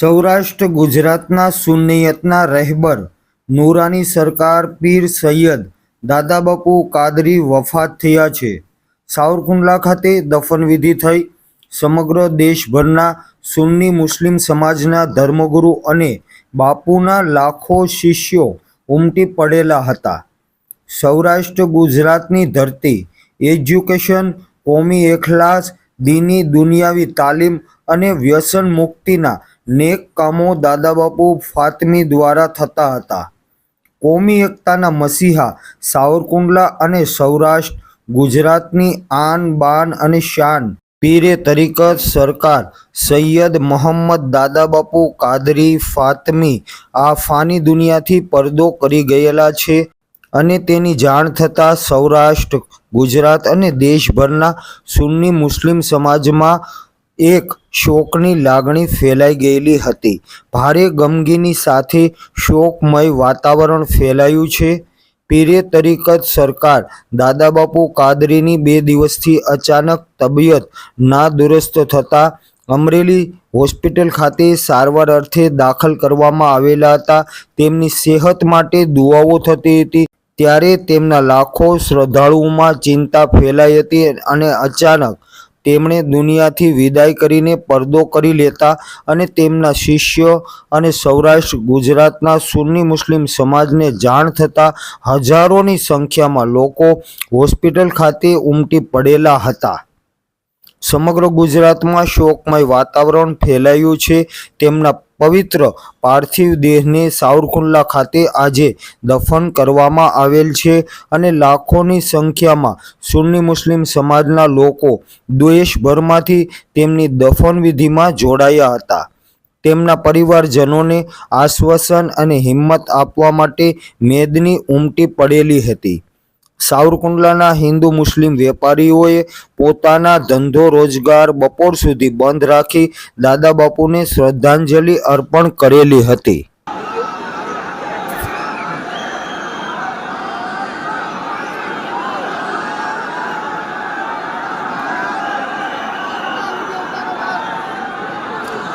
સૌરાષ્ટ્ર ગુજરાતના સુનિયતના રહેબર નૂરાની સરકાર પીર સૈયદ દાદાબાપુ કાદરી વફાત થયા છે. સાવરકુંડલા ખાતે દફનવિધિ થઈ. સમગ્ર દેશભરના સુન્ની મુસ્લિમ સમાજના ધર્મગુરુ અને બાપુના લાખો શિષ્યો ઉમટી પડેલા હતા. સૌરાષ્ટ્ર ગુજરાતની ધરતી એજ્યુકેશન, કોમી એખલાસ, દીની દુનિયાવી તાલીમ અને વ્યસન મુક્તિના નેક કામો દાદાબાપુ ફાતમી દ્વારા થતા હતા. કોમી એકતાના મસીહા સાવરકુંડલા અને સૌરાષ્ટ્ર, ગુજરાતની આન, બાન અને શાન પીરે તરીકત સરકાર સૈયદ મોહમ્મદ દાદાબાપુ કાદરી, ફાતમી આ ફાની દુનિયાથી પડદો કરી ગયેલા છે અને તેની જાણ થતાં સૌરાષ્ટ્ર, ગુજરાત અને દેશભરના સુન્ની મુસ્લિમ સમાજમાં એક શોકની લાગણી ફેલાઈ ગયેલી હતી. ભારે ગમગીની સાથે શોકમય વાતાવરણ ફેલાયું છે. પીરે તરીકત સરકાર દાદાબાપુ કાદરીની બે દિવસથી અચાનક તબિયત નાદુરસ્ત થતાં અમરેલી હોસ્પિટલ ખાતે સારવાર અર્થે દાખલ કરવામાં આવેલા હતા. તેમની સેહત માટે દુઆઓ થતી હતી. ત્યારે તેમના લાખો શ્રદ્ધાળુઓમાં ચિંતા ફેલાઈ હતી અને અચાનક તેમણે દુનિયાથી વિદાય કરીને પરદો કરી લેતા અને તેમના શિષ્ય અને સૌરાષ્ટ્ર, ગુજરાતના સુન્ની મુસ્લિમ સમાજને જાણ થતાં હજારોની સંખ્યામાં લોકો હોસ્પિટલ ખાતે ઉમટી પડેલા હતા. સમગ્ર ગુજરાતમાં શોકમય વાતાવરણ ફેલાયું છે. તેમના પવિત્ર પાર્થિવ દેહને સાવરકુંડલા ખાતે આજે દફન કરવામાં આવેલ છે અને લાખોની સંખ્યામાં સુન્ની મુસ્લિમ સમાજના લોકો દેશભરમાંથી તેમની દફનવિધિમાં જોડાયા હતા. તેમના પરિવારજનોને આશ્વાસન અને હિંમત આપવા માટે મેદની ઉમટી પડેલી હતી. સાવરકુંડલાના હિન્દુ મુસ્લિમ વેપારીઓએ પોતાના ધંધો રોજગાર બપોર સુધી બંધ રાખી દાદા બાપુને શ્રદ્ધાંજલિ અર્પણ કરેલી હતી.